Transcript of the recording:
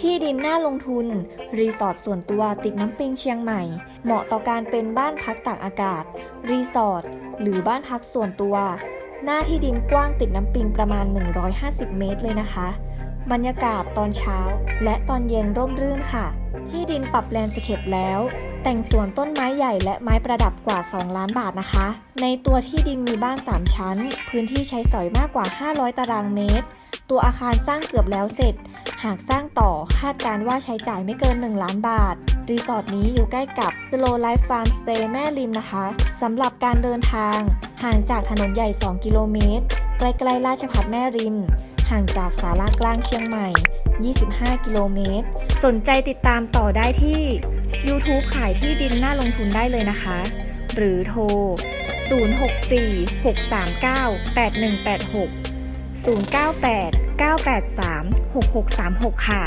ที่ดินน่าลงทุน รีสอร์ทส่วนตัวติดน้ำปิงเชียงใหม่ เหมาะต่อการเป็นบ้านพักตากอากาศ รีสอร์ทหรือบ้านพักส่วนตัว หน้าที่ดินกว้างติดน้ำปิงประมาณ 150 เมตรเลยนะคะ บรรยากาศตอนเช้า และตอนเย็นร่มรื่นค่ะ ที่ดินปรับแลนด์สเคปแล้ว แต่งสวนต้นไม้ใหญ่และไม้ประดับกว่า 2 ล้านบาทนะคะ ในตัวที่ดินมีบ้าน 3 ชั้น พื้นที่ใช้สอยมากกว่า 500 ตารางเมตร ตัวอาคารสร้างเกือบแล้วเสร็จ หากสร้างต่อคาดการว่าใช้จ่ายไม่เกิน 1 ล้านบาท รีสอร์ทนี้อยู่ใกล้กับ Slow Life Farm Stay แม่ริมนะคะสำหรับการเดินทาง ห่างจากถนนใหญ่ 2 กิโลเมตร ใกล้ๆราชพัฒแม่ริม ห่างจากสารากลางเชียงใหม่ 25 กิโลเมตร สนใจติดตามต่อได้ที่ YouTube ขายที่ดินน่าลงทุนได้เลยนะคะ หรือโทร 064 639 8186 098 983 6636 ค่ะ